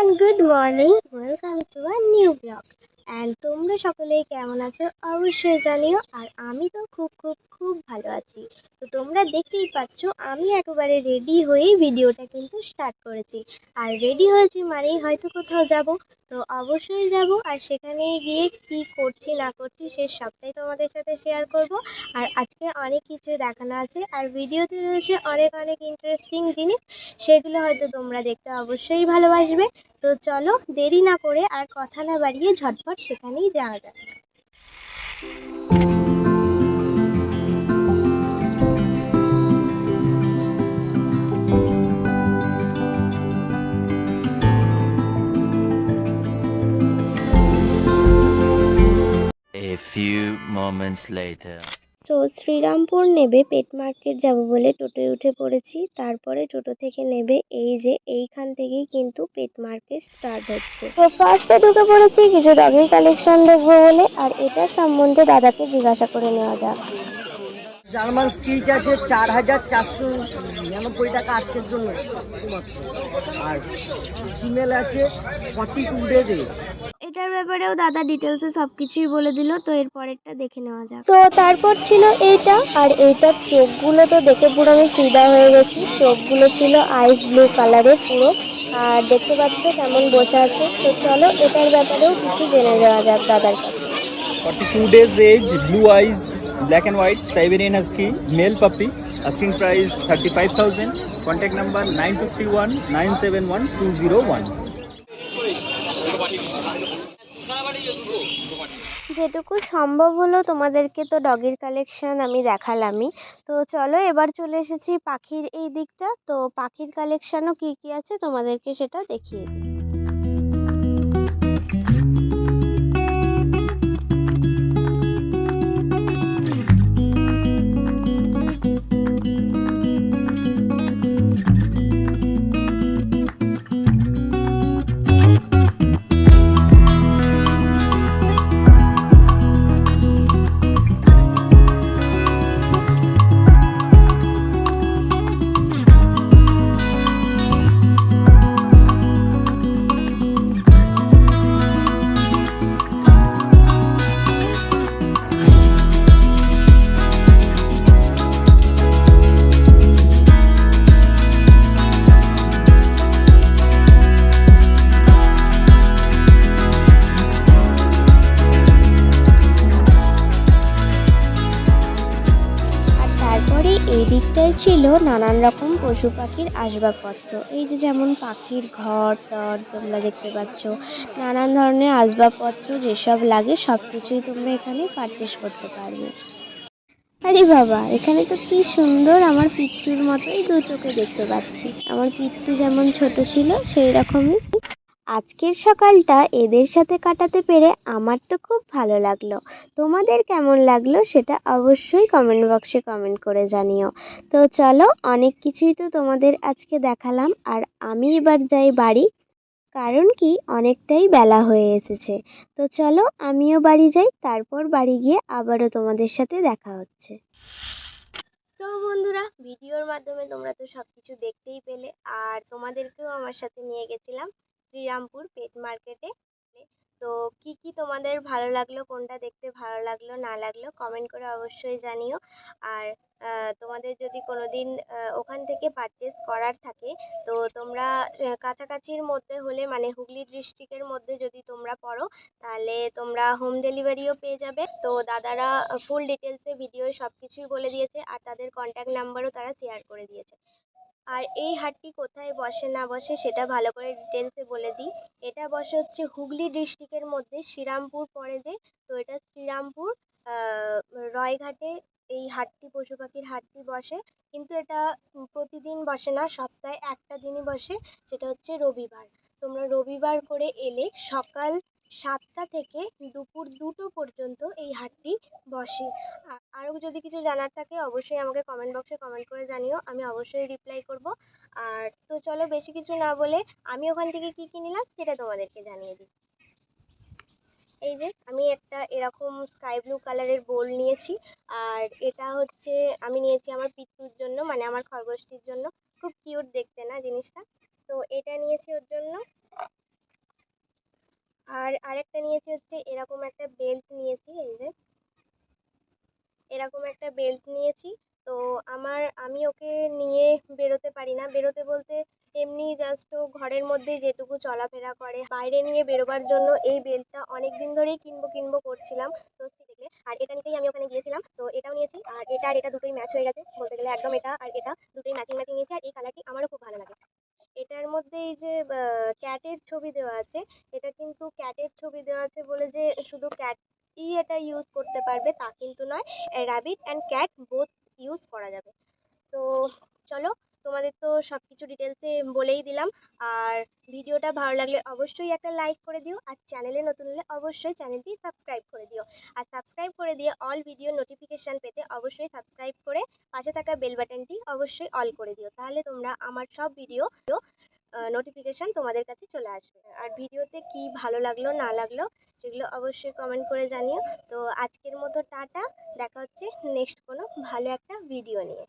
Everyone good morning welcome to a new blog and তোমরা সকলেই কেমন আছো? অবশ্যই জানিও, আর আমি তো খুব খুব খুব ভালো আছি। তো তোমরা দেখতেই পাচ্ছ, আমি একেবারে রেডি হয়েই ভিডিওটা কিন্তু স্টার্ট করেছি। আর রেডি হয়েছি মানেই হয়তো কোথাও যাব। তো অবশ্যই যাব, আর সেখানে গিয়ে কি করছি, না করছি, সে সবটাই তোমাদের সাথে শেয়ার করব। আর আজকে অনেক কিছু দেখানো আছে, আর ভিডিওতে রয়েছে অনেক অনেক ইন্টারেস্টিং জিনিস। সেগুলো হয়তো তোমরা দেখতে অবশ্যই ভালোবাসবে। তো চলো দেরি না করে আর কথা না বাড়িয়ে ঝটপট সেখানেই যাওয়া যাক A few moments later. So Shrirampur নেবে পেট মার্কেট যাব বলে টোটোয় উঠে পড়েছি। তারপরে টোটো থেকে নেবে এই যে এইখান থেকেই কিন্তু পেট মার্কেট স্টার্ট হচ্ছে। তো ফার্স্টে ঢুকে পড়েছি, কিছু ডগের কালেকশন দেখব বলে। আর এটার সম্বন্ধে দাদাকে জিজ্ঞাসা করে নেওয়া যাক। জার্মান স্টিচ আছে চার হাজার চারশো নিরানব্বই টাকা আজকের জন্য। আর ফিমেল আছে ফর্টি টু ডেজ এটার ব্যাপারেও দাদা ডিটেলসে সব কিছুই বলে দিল তো এর পরেরটা দেখে নেওয়া যাক তো তারপর ছিল এইটা আর এইটার চোখগুলো তো দেখে পুরো আমি ফিদা হয়ে গেছি চোখগুলো ছিল আইস ব্লু কালারের পুরো আর দেখতে পাচ্ছ কেমন বসে আছে তো চলো এটার ব্যাপারেও কিছু জেনে যাওয়া যাক দাদার কাছে 42 days age, blue eyes, black and white, Siberian Husky, male puppy. Asking price 35,000. Contact number 9231 971 201. যেটুকু সম্ভব হলো তোমাদেরকে তো ডগের কালেকশান আমি দেখালামই। তো চলো এবার চলে এসেছি পাখির এই দিকটা। তো পাখির কালেকশানও কী কী আছে তোমাদেরকে সেটা দেখিয়ে দিই। এই ছিল নানান রকম পশু পাখির আসবাবপত্র। এই যে যেমন পাখির ঘর, টর তোমরা দেখতে পাচ্ছ, নানান ধরনের আসবাবপত্র যেসব লাগে সব কিছুই তোমরা এখানে পারচেস করতে পারবে। আরে বাবা, এখানে তো কি সুন্দর আমার পিচ্চুর মতোই দুটোকে দেখতে পাচ্ছি। আমার পিচ্চু যেমন ছোট ছিল সেই রকমই আজকের সকালটা এদের সাথে কাটাতে পেরে আমার তো খুব ভালো লাগল। তোমাদের কেমন লাগল সেটা অবশ্যই কমেন্ট বক্সে কমেন্ট করে জানিও। তো চলো, অনেক কিছুই তো তোমাদের আজকে দেখালাম আর আমি এবার যাই বাড়ি, কারণ কি অনেকটাই বেলা হয়ে এসেছে। তো চলো, আমিও বাড়ি যাই, তারপর বাড়ি গিয়ে আবারও তোমাদের সাথে দেখা হচ্ছে। তো বন্ধুরা, ভিডিওর মাধ্যমে তোমরা তো সব কিছু দেখতেই পেলে, আর তোমাদেরকেও আমার সাথে নিয়ে গেছিলাম। শ্রীরামপুর পেট মার্কেটে। তো কি কি তোমাদের ভালো লাগল? কোনটা দেখতে ভালো লাগল, না লাগল? কমেন্ট করে অবশ্যই জানিও। আর তোমাদের যদি কোনো দিন ওখান থেকে পারচেস করার থাকে, তো তোমরা কাছাকাছির মধ্যে হলে মানে হুগলি ডিস্ট্রিক্টের মধ্যে যদি তোমরা পড়ো, তাহলে তোমরা হোম ডেলিভারিও পেয়ে যাবে। তো দাদারা ফুল ডিটেলসে ভিডিও সব কিছুই বলে দিয়েছে, আর তাদের কন্ট্যাক্ট নাম্বারও তারা শেয়ার করে দিয়েছে। আর এই হাটটি কোথায় বসে না বসে সেটা ভালো করে ডিটেলসে বলে দিই। এটা বসে হচ্ছে হুগলি ডিস্ট্রিক্টের মধ্যে শ্রীরামপুর পড়ে যে, তো এটা শ্রীরামপুর রয়ঘাটে এই হাটটি, পশু পাখির হাটটি বসে। কিন্তু এটা প্রতিদিন বসে না, সপ্তাহে একটা দিনই বসে, সেটা হচ্ছে রবিবার। তোমরা রবিবার করে এলে সকাল সাতটা থেকে দুপুর দুটো পর্যন্ত এই হাটটি বসে। আরও যদি কিছু জানার থাকে অবশ্যই আমাকে কমেন্ট বক্সে কমেন্ট করে জানিও, আমি অবশ্যই রিপ্লাই করব। আর তো চলো বেশি কিছু না বলে আমি ওখান থেকে কী কী নিলাম সেটা তোমাদেরকে জানিয়ে দিই। এই যে আমি একটা এরকম স্কাই ব্লু কালারের বোল নিয়েছি, আর এটা হচ্ছে আমি নিয়েছি আমার পিট্টুর জন্য মানে আমার খরগোশটির জন্য। খুব কিউট দেখতে না জিনিসটা? তো এটা নিয়েছি ওর জন্য। আর আরেকটা নিয়েছি হচ্ছে এরকম একটা বেল্ট নিয়েছি, এই যে। এরকম একটা বেল্ট নিয়েছি। তো আমার, আমি ওকে নিয়ে বেরোতে পারি না। বেরোতে বলতে এমনি জাস্ট ও ঘরের মধ্যেই যেটুকু চলাফেরা করে, বাইরে নিয়ে বেরোবার জন্য এই বেল্টটা অনেক দিন ধরেই কিনবো কিনবো করছিলাম। তো দেখলে, আর এটা নিতেই আমি ওখানে গিয়েছিলাম। তো এটাও নিয়েছি। আর এটা আর এটা দুটোই ম্যাচ হয়ে গেছে। বলতে গেলে একদম এটা আর এটা দুটোই ম্যাচিং ম্যাচিং নিয়েছি। আর এই কালারটি আমারও খুব ভালো লাগে। এটার মধ্যে এই যে ক্যাটের ছবি দেওয়া আছে, এটা কিন্তু ক্যাটের ছবি দেওয়া আছে বলে যে, শুধু ক্যাটই এটা ইউজ করতে পারবে, তা কিন্তু নয় rabbit and cat both use করা যাবে। তো চলো, তোমাদের তো সব কিছু ডিটেলসে বলেই দিলাম, আর ভিডিওটা ভালো লাগলে অবশ্যই একটা লাইক করে দিও, আর চ্যানেলে নতুন হলে অবশ্যই চ্যানেলটি সাবস্ক্রাইব করে দিও। আর সাবস্ক্রাইব করে দিয়ে অল ভিডিও নোটিফিকেশান পেতে অবশ্যই সাবস্ক্রাইব করে পাশে থাকা বেল বাটনটি অবশ্যই অল করে দিও। তাহলে তোমরা আমার সব ভিডিও নোটিফিকেশান তোমাদের কাছে চলে আসবে। আর ভিডিওতে কি ভালো লাগল, না লাগল, সেগুলো অবশ্যই কমেন্ট করে জানিও। তো আজকের মতো টাটা, দেখা হচ্ছে নেক্সট কোনো ভালো একটা ভিডিও নিয়ে।